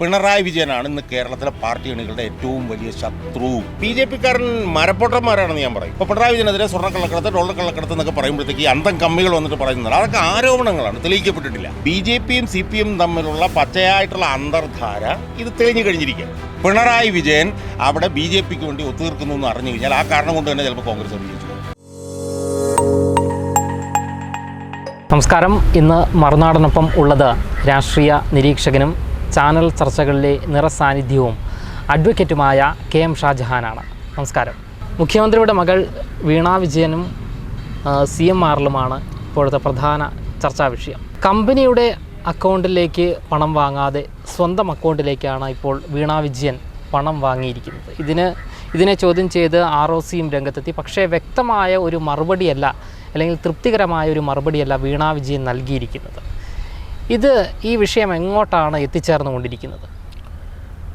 പിണറായി വിജയനാണ് ഇന്ന് കേരളത്തിലെ പാർട്ടി അണികളുടെ ഏറ്റവും വലിയ ശത്രു. ബി ജെ പിക്കാരൻ മരപ്പൊട്ടന്മാരാണെന്ന് ഞാൻ പറയും. ഇപ്പോൾ പിണറായി വിജയനെതിരെ സ്വർണക്കള്ളക്കടത്ത് ഡോളക്കള്ളക്കടത്ത് എന്നൊക്കെ പറയുമ്പോഴത്തേക്ക് അന്തം കമ്മികൾ വന്നിട്ട് പറയുന്നത് അതൊക്കെ ആരോപണങ്ങളാണ് തെളിയിക്കപ്പെട്ടിട്ടില്ല. ബി ജെ പിയും സി പി എം തമ്മിലുള്ള പച്ചയായിട്ടുള്ള അന്തർധാര ഇത് തെളിഞ്ഞു കഴിഞ്ഞിരിക്കുക പിണറായി വിജയൻ അവിടെ ബി ജെ പിക്ക് വേണ്ടി ഒത്തുതീർക്കുന്നു എന്ന് അറിഞ്ഞു കഴിഞ്ഞാൽ ആ കാരണം കൊണ്ട് തന്നെ ചിലപ്പോൾ കോൺഗ്രസ് വിജയിച്ചു നമസ്കാരം. ഇന്ന് മറുനാടനൊപ്പം ഉള്ളത് രാഷ്ട്രീയ നിരീക്ഷകനും ചാനൽ ചർച്ചകളിലെ നിറസാന്നിധ്യവും അഡ്വക്കേറ്റുമായ കെ എം ഷാജഹാനാണ്. നമസ്കാരം. മുഖ്യമന്ത്രിയുടെ മകൾ വീണ വിജയനും സി എം ആറിലുമാണ് ഇപ്പോഴത്തെ പ്രധാന ചർച്ചാ വിഷയം. കമ്പനിയുടെ അക്കൗണ്ടിലേക്ക് പണം വാങ്ങാതെ സ്വന്തം അക്കൗണ്ടിലേക്കാണ് ഇപ്പോൾ വീണ വിജയൻ പണം വാങ്ങിയിരിക്കുന്നത്. ഇതിന് ഇതിനെ ചോദ്യം ചെയ്ത് ആർ ഒ സിയും രംഗത്തെത്തി. പക്ഷേ വ്യക്തമായ ഒരു മറുപടിയല്ല അല്ലെങ്കിൽ തൃപ്തികരമായ ഒരു മറുപടിയല്ല വീണ വിജയൻ നൽകിയിരിക്കുന്നത്. ഇത് ഈ വിഷയം എങ്ങോട്ടാണ് എത്തിച്ചേർന്നുകൊണ്ടിരിക്കുന്നത്?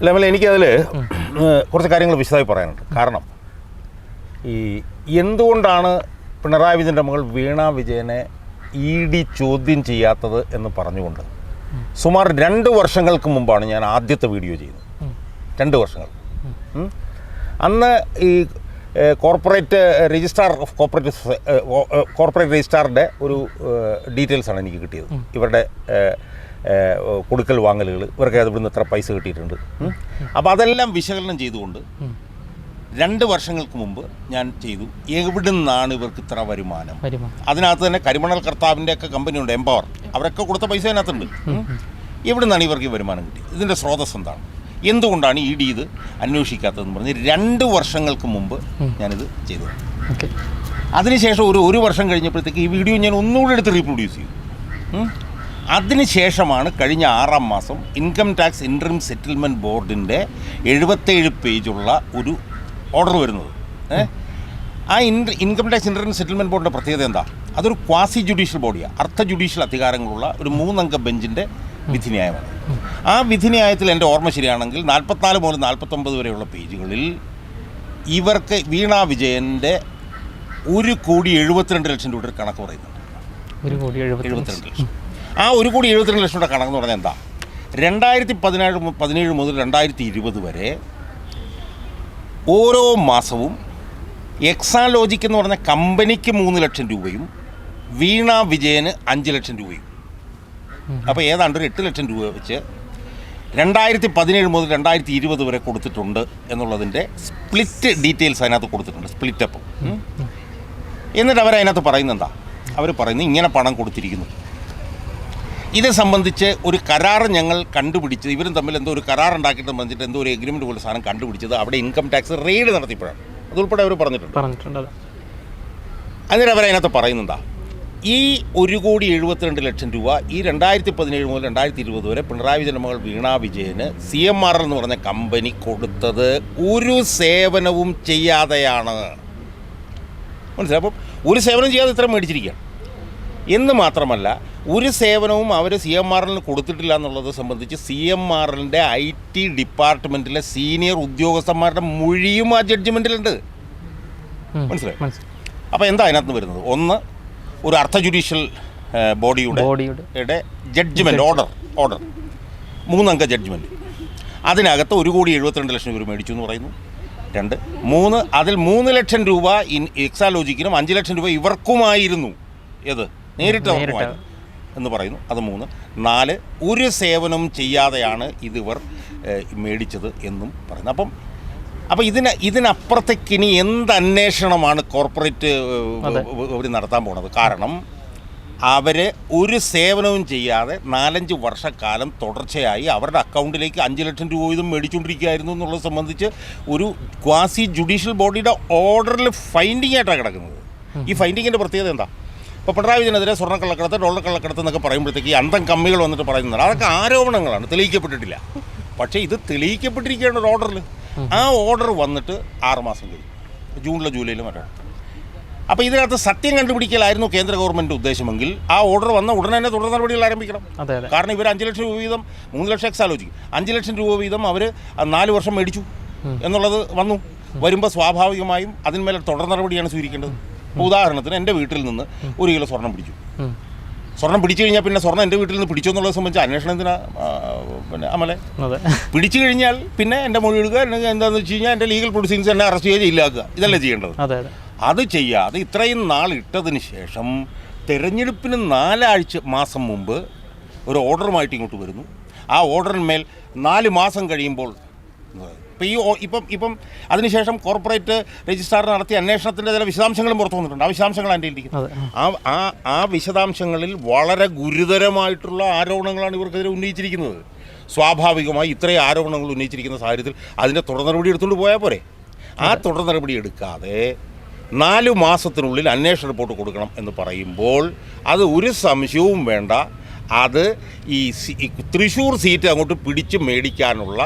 ലെവൽ എനിക്കതിൽ കുറച്ച് കാര്യങ്ങൾ വിശദമായി പറയാനുണ്ട്. കാരണം ഈ എന്തുകൊണ്ടാണ് പിണറായി വിജയന്റെ മകൾ വീണ വിജയനെ ഇ ഡി ചോദ്യം ചെയ്യാത്തത് എന്ന് പറഞ്ഞുകൊണ്ട് സുമാർ രണ്ട് വർഷങ്ങൾക്ക് മുമ്പാണ് ഞാൻ ആദ്യത്തെ വീഡിയോ ചെയ്യുന്നത്. രണ്ട് വർഷങ്ങൾ. അന്ന് ഈ corporate registrar of corporate corporate രജിസ്ട്രാറിന്റെ ഒരു ഡീറ്റെയിൽസ് ആണ് എനിക്ക് കിട്ടിയത്. ഇവരുടെ കൊടുക്കൽ വാങ്ങലുകൾ ഇവർക്ക് അത് നിന്ന് ഇത്ര പൈസ കിട്ടിയിട്ടുണ്ട്. അപ്പോൾ അതെല്ലാം വിശകലനം ചെയ്തുകൊണ്ട് രണ്ട് വർഷങ്ങൾക്ക് മുമ്പ് ഞാൻ ചെയ്തു. എവിടെ നിന്നാണ് ഇവർക്ക് ഇത്ര വരുമാനം? വരുമോ അതിനകത്ത് തന്നെ കരിമണൽ കർത്താവിന്റെ ഒക്കെ കമ്പനി ഉണ്ട് എംപവർ അവരൊക്കെ കൊടുത്ത പൈസ അതിനകത്തുണ്ട്. എവിടെ നിന്നാണ് ഇവർക്ക് ഈ വരുമാനം കിട്ടിയത്? ഇതിന്റെ സ്രോതസ് എന്താണ്? എന്തുകൊണ്ടാണ് ഇ ഡി ഇത് അന്വേഷിക്കാത്തതെന്ന് പറഞ്ഞ് രണ്ട് വർഷങ്ങൾക്ക് മുമ്പ് ഞാനിത് ചെയ്തു ഓക്കെ. അതിനുശേഷം ഒരു ഒരു വർഷം കഴിഞ്ഞപ്പോഴത്തേക്ക് ഈ വീഡിയോ ഞാൻ ഒന്നുകൂടെ എടുത്ത് റീപ്രൊഡ്യൂസ് ചെയ്തു. അതിനുശേഷമാണ് കഴിഞ്ഞ ആറാം മാസം ഇൻകം ടാക്സ് ഇൻട്രീം സെറ്റിൽമെന്റ് ബോർഡിന്റെ എഴുപത്തേഴ് പേജുള്ള ഒരു ഓർഡർ വരുന്നത്. ആ in income tax interim settlement ബോർഡിന്റെ പ്രത്യേകത എന്താ? അതൊരു ക്വാസി ജുഡീഷ്യൽ ബോഡിയാണ് അർത്ഥ ജുഡീഷ്യൽ അധികാരങ്ങളുള്ള ഒരു മൂന്നംഗ ബെഞ്ചിന്റെ വിധിന്യായമാണ് ആ വിധിന്യായത്തിൽ എന്റെ ഓർമ്മ ശരിയാണെങ്കിൽ നാൽപ്പത്തിനാല് മുതൽ നാൽപ്പത്തൊമ്പത് വരെയുള്ള പേജുകളിൽ ഇവർക്ക് വീണ വിജയന്റെ ഒരു കോടി എഴുപത്തിരണ്ട് ലക്ഷം രൂപയുടെ കണക്ക് പറയുന്നുണ്ട്. ഒരു കോടി എഴുപത്തി എഴുപത്തിരണ്ട് ലക്ഷം. ആ ഒരു കോടി എഴുപത്തിരണ്ട് ലക്ഷം രൂപയുടെ കണക്ക് എന്ന് പറഞ്ഞാൽ എന്താ? രണ്ടായിരത്തി പതിനേഴ് പതിനേഴ് മുതൽ രണ്ടായിരത്തി ഇരുപത് വരെ ഓരോ മാസവും എക്സാലോജിക് എന്ന് പറഞ്ഞ കമ്പനിക്ക് മൂന്ന് ലക്ഷം രൂപയും വീണ വിജയന് അഞ്ച് ലക്ഷം രൂപയും. അപ്പോൾ ഏതാണ്ട് ഒരു എട്ട് ലക്ഷം രൂപ വെച്ച് രണ്ടായിരത്തി പതിനേഴ് മുതൽ രണ്ടായിരത്തി ഇരുപത് വരെ കൊടുത്തിട്ടുണ്ട് എന്നുള്ളതിന്റെ സ്പ്ലിറ്റ് ഡീറ്റെയിൽസ് അതിനകത്ത് കൊടുത്തിട്ടുണ്ട് സ്പ്ലിറ്റ് അപ്പം. എന്നിട്ട് അവരതിനകത്ത് പറയുന്നത് എന്താ അവർ പറയുന്നത് ഇങ്ങനെ പണം കൊടുത്തിരിക്കുന്നു. ഇത് സംബന്ധിച്ച് ഒരു കരാർ ഞങ്ങൾ കണ്ടുപിടിച്ചത് ഇവരും തമ്മിൽ എന്തോ ഒരു കരാർ ഉണ്ടാക്കിയിട്ട് സംബന്ധിച്ചിട്ട് എന്തോ ഒരു എഗ്രിമെന്റ് പോലെ സാധനം കണ്ടുപിടിച്ചത് അവിടെ ഇൻകം ടാക്സ് റെയ്ഡ് നടത്തിയപ്പോഴാണ്. അതുൾപ്പെടെ അവർ പറഞ്ഞിട്ടുണ്ട്. പറഞ്ഞിട്ടുണ്ട് അതെ എന്നിട്ട് അവരതിനകത്ത് പറയുന്നതാ ഈ ഒരു കോടി എഴുപത്തിരണ്ട് ലക്ഷം രൂപ ഈ രണ്ടായിരത്തി പതിനേഴ് മുതൽ രണ്ടായിരത്തി ഇരുപത് വരെ പിണറായി വിജയൻ മകൾ വീണ വിജയന് സി എം ആർ എന്ന് പറഞ്ഞ കമ്പനി കൊടുത്തത് ഒരു സേവനവും ചെയ്യാതെയാണ്. മനസ്സിലായി? അപ്പം ഒരു സേവനം ചെയ്യാതെ ഇത്ര മേടിച്ചിരിക്കുകയാണ്. എന്ന് മാത്രമല്ല ഒരു സേവനവും അവർ സി എം ആർ എല്ലിന് കൊടുത്തിട്ടില്ല എന്നുള്ളത് സംബന്ധിച്ച് സി എം ആർ എല്ലിന്റെ ഐ ടി ഡിപ്പാർട്ട്മെന്റിലെ സീനിയർ ഉദ്യോഗസ്ഥന്മാരുടെ മൊഴിയും ആ ജഡ്ജ്മെന്റിലുണ്ട് മനസ്സിലായി? മനസ്സിലായി. അപ്പോൾ എന്താ അതിനകത്ത് വരുന്നത്? ഒന്ന് ഒരു അർത്ഥ ജുഡീഷ്യൽ ബോഡിയുടെ ബോഡിയുടെ ജഡ്ജ്മെന്റ് ജഡ്ജ്മെന്റ് ഓർഡർ ഓർഡർ മൂന്നംഗ ജഡ്ജ്മെന്റ് അതിനകത്ത് ഒരു കോടി എഴുപത്തിരണ്ട് ലക്ഷം രൂപ മേടിച്ചു എന്ന് പറയുന്നു. രണ്ട്. മൂന്ന് അതിൽ മൂന്ന് ലക്ഷം രൂപ ഇൻ എക്സാലോജിക്കിനും അഞ്ച് ലക്ഷം രൂപ ഇവർക്കുമായിരുന്നു. ഏത്? നേരിട്ട് അവർക്കുമായിരുന്നു എന്ന് പറയുന്നു. അത് മൂന്ന്. നാല് ഒരു സേവനം ചെയ്യാതെയാണ് ഇതിവർ മേടിച്ചത് എന്നും പറയുന്നു. അപ്പം അപ്പോൾ ഇതിന് ഇതിനപ്പുറത്തേക്ക് ഇനി എന്ത് അന്വേഷണമാണ് കോർപ്പറേറ്റ് അവർ നടത്താൻ പോണത്? കാരണം അവർ ഒരു സേവനവും ചെയ്യാതെ നാലഞ്ച് വർഷക്കാലം തുടർച്ചയായി അവരുടെ അക്കൗണ്ടിലേക്ക് അഞ്ച് ലക്ഷം രൂപ വീതം മേടിച്ചുകൊണ്ടിരിക്കുകയായിരുന്നു എന്നുള്ളത് സംബന്ധിച്ച് ഒരു ക്വാസി ജുഡീഷ്യൽ ബോഡിയുടെ ഓർഡറിൽ ഫൈൻഡിങ് ആയിട്ടാണ് കിടക്കുന്നത്. ഈ ഫൈൻഡിങ്ങിന്റെ പ്രത്യേകത എന്താ? ഇപ്പോൾ പിണറായി വിജയനെതിരെ സ്വർണക്കള്ളക്കടത്ത് ഡോളർ കള്ളക്കടത്ത് എന്നൊക്കെ പറയുമ്പോഴത്തേക്ക് ഈ അന്തം കമ്മികൾ വന്നിട്ട് പറയുന്നുണ്ട്. അതൊക്കെ ആരോപണങ്ങളാണ്. തെളിയിക്കപ്പെട്ടിട്ടില്ല. പക്ഷേ ഇത് തെളിയിക്കപ്പെട്ടിരിക്കുകയാണ് ഒരു ഓർഡറിൽ. ആ ഓർഡർ വന്നിട്ട് ആറുമാസം കഴിഞ്ഞു. ജൂണിലോ ജൂലൈയിലോ മറ്റാണ് അപ്പോൾ ഇതിനകത്ത് സത്യം കണ്ടുപിടിക്കലായിരുന്നു കേന്ദ്ര ഗവൺമെന്റ് ഉദ്ദേശമെങ്കിൽ ആ ഓർഡർ വന്ന ഉടനെ തന്നെ തുടർ നടപടികൾ ആരംഭിക്കണം. കാരണം ഇവർ അഞ്ച് ലക്ഷം രൂപ വീതം മൂന്ന് ലക്ഷം എക്സ് ആലോചിക്കും. അഞ്ച് ലക്ഷം രൂപ വീതം അവർ നാല് വർഷം മേടിച്ചു എന്നുള്ളത് വന്നു. വരുമ്പോൾ സ്വാഭാവികമായും അതിന്മേലെ തുടർ നടപടിയാണ് സ്വീകരിക്കേണ്ടത്. ഉദാഹരണത്തിന് എന്റെ വീട്ടിൽ നിന്ന് ഒരു കിലോ സ്വർണം പിടിച്ചു. സ്വർണം പിടിച്ചു കഴിഞ്ഞാൽ പിന്നെ സ്വർണം എന്റെ വീട്ടിൽ നിന്ന് പിടിച്ചോ എന്നുള്ളത് സംബന്ധിച്ച് അന്വേഷണം എന്തിനാ പിന്നെ അമലെ? പിടിച്ചു കഴിഞ്ഞാൽ പിന്നെ എന്റെ മൊഴി എടുക്കുക എന്താണെന്ന് വെച്ച് കഴിഞ്ഞാൽ എന്റെ ലീഗൽ പ്രൊസീജിങ്സ് എന്നെ അറസ്റ്റ് ചെയ്ത് ഇല്ലാക്കുക ഇതല്ലേ ചെയ്യേണ്ടത്. അത് ചെയ്യാതെ ഇത്രയും നാൾ ഇട്ടതിന് ശേഷം തെരഞ്ഞെടുപ്പിന് നാലാഴ്ച മാസം മുമ്പ് ഒരു ഓർഡറുമായിട്ട് ഇങ്ങോട്ട് വരുന്നു. ആ ഓർഡറിന്മേൽ നാല് മാസം കഴിയുമ്പോൾ ഇപ്പം ഈ ഇപ്പം ഇപ്പം അതിനുശേഷം കോർപ്പറേറ്റ് രജിസ്ട്രാർ നടത്തിയ അന്വേഷണത്തിന്റെ ചില വിശദാംശങ്ങളും പുറത്തു വന്നിട്ടുണ്ട്. ആ വിശദാംശങ്ങൾ എന്റെ ഇരിക്കുന്നത് ആ. ആ ആ വിശദാംശങ്ങളിൽ വളരെ ഗുരുതരമായിട്ടുള്ള ആരോപണങ്ങളാണ് ഇവർക്കെതിരെ ഉന്നയിച്ചിരിക്കുന്നത്. സ്വാഭാവികമായി ഇത്രയും ആരോപണങ്ങൾ ഉന്നയിച്ചിരിക്കുന്ന സാഹചര്യത്തിൽ അതിന്റെ തുടർ നടപടി എടുത്തുകൊണ്ട് പോയാൽ പോരെ. ആ തുടർ നടപടി എടുക്കാതെ നാല് മാസത്തിനുള്ളിൽ അന്വേഷണ റിപ്പോർട്ട് കൊടുക്കണം എന്ന് പറയുമ്പോൾ അത് ഒരു സംശയവും വേണ്ട. അത് ഈ ഈ തൃശ്ശൂർ സീറ്റ് അങ്ങോട്ട് പിടിച്ച് മേടിക്കാനുള്ള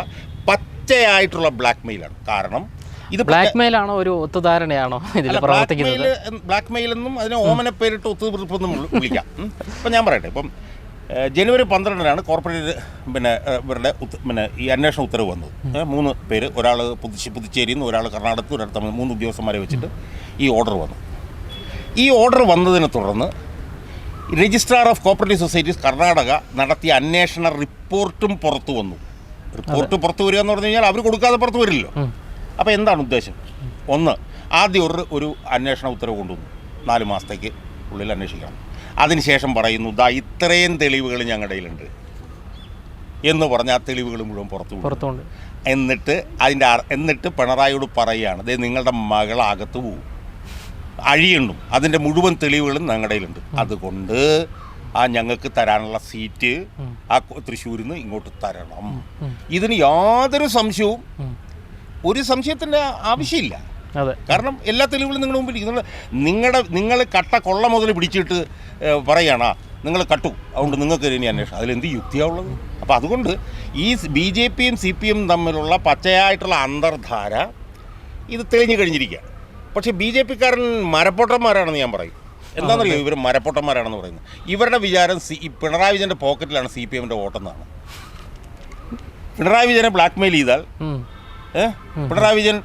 പച്ചയായിട്ടുള്ള ബ്ലാക്ക് മെയിലാണ് കാരണം ഇത് ബ്ലാക്ക് മെയിൽ ആണോ ഒരു ഒത്തുധാരണയാണോ ഇതിൽ പ്രവർത്തിക്കുന്നത്? ബ്ലാക്ക് മെയിൽ എന്നും അതിനെ ഓമന പേരിട്ട് ഒത്തുതീർപ്പെന്നും വിളി- വിളിക്കാം. അപ്പം ഇപ്പം ഞാൻ പറയട്ടെ ഇപ്പം ജനുവരി പന്ത്രണ്ടിനാണ് കോർപ്പറേറ്റ് പിന്നെ ഇവരുടെ പിന്നെ ഈ അന്വേഷണ ഉത്തരവ് വന്നത്. മൂന്ന് പേര് ഒരാൾ പുതുശ്ശി പുതുച്ചേരിയിൽ നിന്ന് ഒരാൾ കർണാടകത്തിൽ ഒരാൾ തമിഴ് മൂന്ന് ഉദ്യോഗസ്ഥന്മാരെ വെച്ചിട്ട് ഈ ഓർഡർ വന്നു. ഈ ഓർഡർ വന്നതിനെ തുടർന്ന് registrar of cooperative societies Karnataka നടത്തിയ അന്വേഷണ റിപ്പോർട്ടും പുറത്തു വന്നു. റിപ്പോർട്ട് പുറത്തു വരിക എന്ന് പറഞ്ഞു കഴിഞ്ഞാൽ അവർ കൊടുക്കാതെ പുറത്തു വരില്ലല്ലോ. അപ്പോൾ എന്താണ് ഉദ്ദേശം? ഒന്ന് ആദ്യം ഒരു ഒരു അന്വേഷണ ഉത്തരവ് കൊണ്ടുവന്നു. നാല് മാസത്തേക്ക് ഉള്ളിൽ അന്വേഷിക്കണം. അതിനുശേഷം പറയുന്നു ദാ ഇത്രയും തെളിവുകൾ ഞങ്ങളുടെ കയ്യിലുണ്ട്. എന്ന് പറഞ്ഞ് ആ തെളിവുകൾ മുഴുവൻ പുറത്തു പുറത്തുണ്ട് എന്നിട്ട് അതിന്റെ എന്നിട്ട് പിണറായിയോട് പറയുകയാണ് അതായത് നിങ്ങളുടെ മകളകത്ത് പോവും. അഴിയണ്ണും അതിന്റെ മുഴുവൻ തെളിവുകളും ഞങ്ങളുടെ കയ്യിലുണ്ട്. അതുകൊണ്ട് ആ ഞങ്ങൾക്ക് തരാനുള്ള സീറ്റ് ആ തൃശ്ശൂരിൽ നിന്ന് ഇങ്ങോട്ട് തരണം. ഇതിന് യാതൊരു സംശയവും ഒരു സംശയത്തിന്റെ ആവശ്യമില്ല. കാരണം എല്ലാ തെളിവുകളും നിങ്ങളുടെ മുമ്പിൽ നിങ്ങൾ നിങ്ങളുടെ നിങ്ങൾ കട്ട കൊള്ള മുതൽ പിടിച്ചിട്ട് പറയണ നിങ്ങൾ കട്ടു. അതുകൊണ്ട് നിങ്ങൾക്ക് ഇനി അന്വേഷണം. അതിലെന്ത് യുക്തിയാവുള്ളത് അപ്പോൾ അതുകൊണ്ട് ഈ ബി ജെ പിയും സി പി എം തമ്മിലുള്ള പച്ചയായിട്ടുള്ള അന്തർധാര ഇത് തെളിഞ്ഞു കഴിഞ്ഞിരിക്കുക പക്ഷേ ബി ജെ പിക്കാരൻ മരപ്പൊട്ടന്മാരാണെന്ന് ഞാൻ പറയും. എന്താണെന്നറിയോ ഇവർ മരപ്പൊട്ടന്മാരാണെന്ന് പറയുന്നത്. ഇവരുടെ വിചാരം സി പിണറായി വിജയന്റെ പോക്കറ്റിലാണ് സി പി എമ്മിന്റെ വോട്ടെന്നാണ്. പിണറായി വിജയനെ ബ്ലാക്ക്മെയിൽ ചെയ്താൽ? പിണറായി വിജയൻ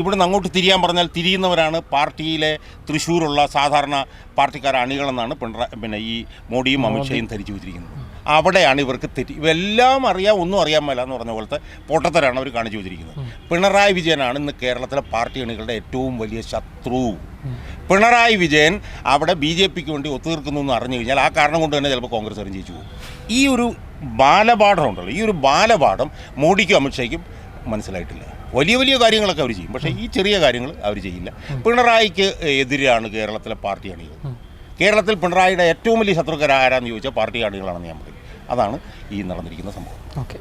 ഇവിടുന്ന് അങ്ങോട്ട് തിരിയാൻ പറഞ്ഞാൽ തിരിയുന്നവരാണ് പാർട്ടിയിലെ തൃശ്ശൂരുള്ള സാധാരണ പാർട്ടിക്കാർ അണികളെന്നാണ് പിണറായി പിന്നെ ഈ മോഡിയും അമിത്ഷായും ധരിച്ചു വെച്ചിരിക്കുന്നത്. അവിടെയാണ് ഇവർക്ക് തെറ്റി ഇവെല്ലാം അറിയാം ഒന്നും അറിയാൻ മേല എന്ന് പറഞ്ഞ പോലത്തെ പൊട്ടത്തരാണ് അവർ കാണിച്ചു വെച്ചിരിക്കുന്നത്. പിണറായി വിജയനാണ് ഇന്ന് കേരളത്തിലെ പാർട്ടി അണികളുടെ ഏറ്റവും വലിയ ശത്രു. പിണറായി വിജയൻ അവിടെ ബി ജെ പിക്ക് വേണ്ടി ഒത്തുതീർക്കുന്നു എന്ന് അറിഞ്ഞു കഴിഞ്ഞാൽ ആ കാരണം കൊണ്ട് തന്നെ ചിലപ്പോൾ കോൺഗ്രസ് കാരും ജയിച്ചു പോകും. ഈ ഒരു ബാലപാഠം ഉണ്ടല്ലോ ഈ ഒരു ബാലപാഠം മോഡിക്കും അമിത്ഷായ്ക്കും മനസ്സിലായിട്ടില്ല. വലിയ വലിയ കാര്യങ്ങളൊക്കെ അവർ ചെയ്യും. പക്ഷേ ഈ ചെറിയ കാര്യങ്ങൾ അവർ ചെയ്യില്ല. പിണറായിക്ക് എതിരാണ് കേരളത്തിലെ പാർട്ടി അണികൾ. കേരളത്തിൽ പിണറായിയുടെ ഏറ്റവും വലിയ ശത്രുക്കാരാരാന്ന് ചോദിച്ചാൽ പാർട്ടി അണികളാണെന്ന് ഞാൻ പറയും. അതാണ് ഈ നടന്നിരിക്കുന്ന സംഭവം. ഓക്കെ.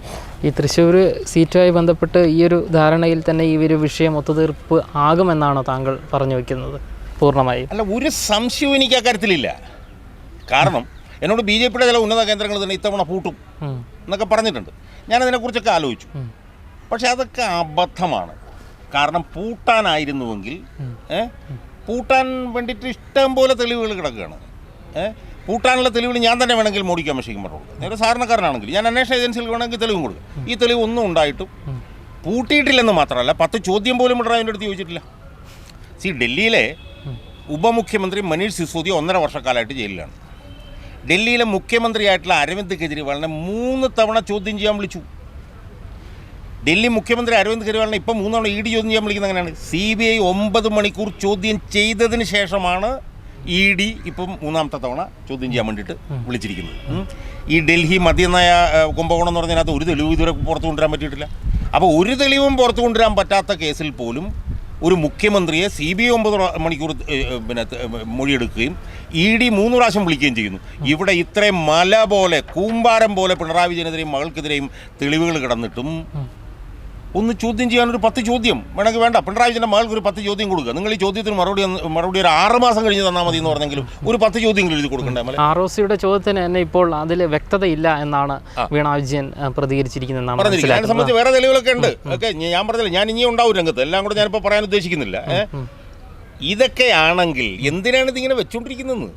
ഈ തൃശ്ശൂർ സീറ്റുമായി ബന്ധപ്പെട്ട് ഈ ഒരു ധാരണയിൽ തന്നെ ഈ ഒരു വിഷയം ഒത്തുതീർപ്പ് ആകുമെന്നാണോ താങ്കൾ പറഞ്ഞു വയ്ക്കുന്നത് പൂർണമായി. അല്ല ഒരു സംശയവും എനിക്ക് അക്കാര്യത്തിലില്ല കാരണം എന്നോട് ബി ജെ പിയുടെ ചില ഉന്നത കേന്ദ്രങ്ങൾ തന്നെ ഇത്തവണ പൂട്ടും എന്നൊക്കെ പറഞ്ഞിട്ടുണ്ട്. ഞാനതിനെക്കുറിച്ചൊക്കെ ആലോചിച്ചു. പക്ഷെ അതൊക്കെ അബദ്ധമാണ്. കാരണം പൂട്ടാനായിരുന്നുവെങ്കിൽ ഏഹ് പൂട്ടാൻ വേണ്ടിയിട്ട് ഇഷ്ടം പോലെ തെളിവുകൾ കിടക്കുകയാണ്. ഏ? പൂട്ടാനുള്ള തെളിവുകൾ ഞാൻ തന്നെ വേണമെങ്കിൽ മോഡിക്ക് അന്വേഷിക്കും പറഞ്ഞു നേരെ സാധാരണക്കാരനാണെങ്കിൽ ഞാൻ അന്വേഷണ ഏജൻസികൾക്ക് വേണമെങ്കിൽ തെളിവും കൊടുക്കും. ഈ തെളിവ് ഒന്നും ഉണ്ടായിട്ടും പൂട്ടിയിട്ടില്ലെന്ന് മാത്രമല്ല പത്ത് ചോദ്യം പോലും ഇവിടെ അതിന്റെ അടുത്ത് ചോദിച്ചിട്ടില്ല. സി ഡൽഹിയിലെ ഉപമുഖ്യമന്ത്രി മനീഷ് സിസോദിയ ഒന്നര വർഷക്കാലമായിട്ട് ജയിലിലാണ്. ഡൽഹിയിലെ മുഖ്യമന്ത്രിയായിട്ടുള്ള അരവിന്ദ് കെജ്രിവാളിനെ മൂന്ന് തവണ ചോദ്യം ചെയ്യാൻ വിളിച്ചു. ഡൽഹി മുഖ്യമന്ത്രി അരവിന്ദ് കെജ്രിവാളിനെ ഇപ്പം മൂന്നവണ ഇ ഡി ചോദ്യം ചെയ്യാൻ വിളിക്കുന്നത് അങ്ങനെയാണ് സി ബി ഐ ഒമ്പത് മണിക്കൂർ ചോദ്യം ചെയ്തതിന് ശേഷമാണ് ഇ ഡി ഇപ്പം മൂന്നാമത്തെ തവണ ചോദ്യം ചെയ്യാൻ വേണ്ടിയിട്ട് വിളിച്ചിരിക്കുന്നത്. ഈ ഡൽഹി മദ്യനയ കുംഭകോണം എന്ന് പറഞ്ഞതിനകത്ത് ഒരു തെളിവ് ഇതുവരെ പുറത്തു കൊണ്ടുവരാൻ പറ്റിയിട്ടില്ല. അപ്പോൾ ഒരു തെളിവും പുറത്തു കൊണ്ടുവരാൻ പറ്റാത്ത കേസിൽ പോലും ഒരു മുഖ്യമന്ത്രിയെ സി ബി ഐ ഒമ്പത് മണിക്കൂർ പിന്നെ മൊഴിയെടുക്കുകയും ഇ ഡി മൂന്ന് പ്രാവശ്യം വിളിക്കുകയും ചെയ്യുന്നു. ഇവിടെ ഇത്രയും മല പോലെ കൂമ്പാരം പോലെ പിണറായി വിജയനെതിരെയും മകൾക്കെതിരെയും തെളിവുകൾ കിടന്നിട്ടും ഒന്ന് ചോദ്യം ചെയ്യാൻ ഒരു പത്ത് ചോദ്യം. വേണമെങ്കിൽ വേണ്ട. പിണറായി വിജയന്റെ മകൾക്ക് ഒരു പത്ത് ചോദ്യം കൊടുക്കുക. നിങ്ങൾ ഈ ചോദ്യത്തിന് മറുപടി മറുപടി ഒരു ആറ് മാസം കഴിഞ്ഞ് തന്നാൽ മതി എന്ന് പറഞ്ഞെങ്കിലും ഒരു പത്ത് ചോദ്യങ്ങൾ എഴുതി കൊടുക്കണ്ടേ ആർ ഒ സിയുടെ ചോദ്യത്തിന് തന്നെ ഇപ്പോൾ അതിൽ വ്യക്തതയില്ല എന്നാണ് വീണ വിജയൻ പ്രതികരിച്ചിരിക്കുന്നത് പറഞ്ഞിരിക്കുന്നത്. അതിനെ സംബന്ധിച്ച് വേറെ തെളിവുകളൊക്കെ ഉണ്ട്. ഓക്കെ ഞാൻ പറഞ്ഞില്ല ഞാൻ ഇനിയും ഉണ്ടാവും രംഗത്ത്. എല്ലാം കൂടെ ഞാനിപ്പോൾ പറയാൻ ഉദ്ദേശിക്കുന്നില്ല. ഇതൊക്കെ ഇതൊക്കെയാണെങ്കിൽ എന്തിനാണ് ഇതിങ്ങനെ വെച്ചുകൊണ്ടിരിക്കുന്നതെന്ന്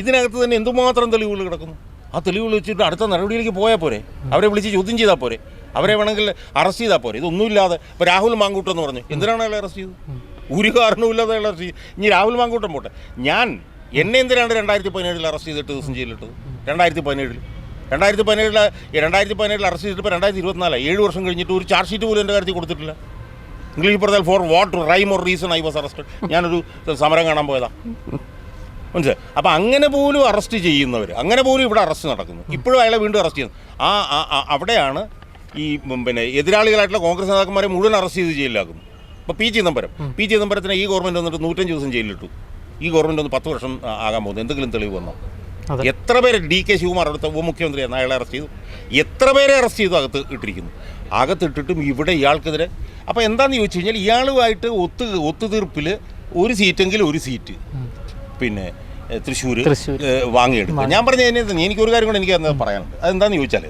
ഇതിനകത്ത് തന്നെ എന്തുമാത്രം തെളിവുകൾ കിടക്കുന്നു? ആ തെളിവുകൾ വെച്ചിട്ട് അടുത്ത നടപടിയിലേക്ക് പോയാൽ പോരെ? അവരെ വിളിച്ച് ചോദ്യം ചെയ്താൽ പോരെ? അവരെ വേണമെങ്കിൽ അറസ്റ്റ് ചെയ്താൽ പോരെ. ഇതൊന്നുമില്ലാതെ ഇപ്പോൾ രാഹുൽ മാങ്കൂട്ടം എന്ന് പറഞ്ഞു. എന്തിനാണ് അയാളെ അറസ്റ്റ് ചെയ്തത്? ഒരു കാരണവുമില്ലാതെ അയാളെ അറസ്റ്റ് ചെയ്തു. ഇനി രാഹുൽ മാങ്കൂട്ടം പോട്ടെ. ഞാൻ എന്നെ എന്തിനാണ് രണ്ടായിരത്തി പതിനേഴിൽ അറസ്റ്റ് ചെയ്തിട്ട് ദിവസം ജയിലിട്ടത് രണ്ടായിരത്തി പതിനേഴിൽ രണ്ടായിരത്തി പതിനേഴിൽ രണ്ടായിരത്തി പതിനേഴിൽ അറസ്റ്റ് ചെയ്തിട്ട് ഇപ്പോൾ രണ്ടായിരത്തി ഇരുപത്തിനാല് ഏഴ് വർഷം കഴിഞ്ഞിട്ട് ഒരു ചാർജ് ഷീറ്റ് പോലും എന്റെ കാര്യത്തിൽ കൊടുത്തിട്ടില്ല. ഇംഗ്ലീഷ് പറഞ്ഞാൽ for what crime or reason I was arrested ഞാനൊരു സമരം കാണാൻ പോയതാ. മനസ്സിലായി? അപ്പം അങ്ങനെ പോലും അറസ്റ്റ് ചെയ്യുന്നവർ അങ്ങനെ പോലും ഇവിടെ അറസ്റ്റ് നടക്കുന്നു. ഇപ്പോഴും അയാളെ വീണ്ടും അറസ്റ്റ് ചെയ്യുന്നു. ആ- അവിടെയാണ് ഈ പിന്നെ എതിരാളികളായിട്ടുള്ള കോൺഗ്രസ് നേതാക്കന്മാരെ മുഴുവൻ അറസ്റ്റ് ചെയ്ത് ജയിലിലാക്കും. ഇപ്പോൾ പി ചിദംബരം. പി ചിദംബരത്തിന് ഈ ഗവൺമെന്റ് വന്നിട്ട് നൂറ്റഞ്ച് ദിവസം ജയിലിലിട്ടു. ഈ ഗവൺമെന്റ് ഒന്ന് പത്ത് വർഷം ആകാൻ പോകുന്നു. എന്തെങ്കിലും തെളിവ് വന്നോ? എത്ര പേരെ ഡി കെ ശിവകുമാർ അടുത്ത ഉപമുഖ്യമന്ത്രിയാണ് അയാളെ അറസ്റ്റ് ചെയ്തു? എത്ര പേരെ അറസ്റ്റ് ചെയ്തു അകത്ത് ഇട്ടിരിക്കുന്നു? അകത്തിട്ടിട്ടും ഇവിടെ ഇയാൾക്കെതിരെ. അപ്പോൾ എന്താണെന്ന് ചോദിച്ചു കഴിഞ്ഞാൽ ഇയാളുമായിട്ട് ഒത്തു ഒത്തുതീർപ്പിൽ ഒരു സീറ്റെങ്കിലും ഒരു സീറ്റ്. പിന്നെ തൃശ്ശൂർ. വാങ്ങിയെടുക്കും. ഞാൻ പറഞ്ഞ എനിക്കൊരു എനിക്ക് ഒരു കാര്യം കൂടെ എനിക്ക് പറയാനുണ്ട്. അതെന്താണെന്ന് ചോദിച്ചാൽ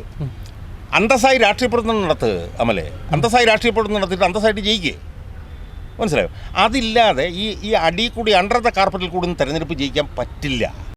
അന്തസ്സായി രാഷ്ട്രീയ പ്രവർത്തനം നടത്ത് അമലെ. അന്തസ്സായി രാഷ്ട്രീയ പ്രവർത്തനം നടത്തിയിട്ട് അന്തസ്സായിട്ട് ജയിക്കേ. മനസ്സിലായോ? അതില്ലാതെ ഈ ഈ അടി കൂടി അണ്ടർ ദ കാർപ്പറ്റിൽ കൂടി ഒന്നും തെരഞ്ഞെടുപ്പ് ജയിക്കാൻ പറ്റില്ല.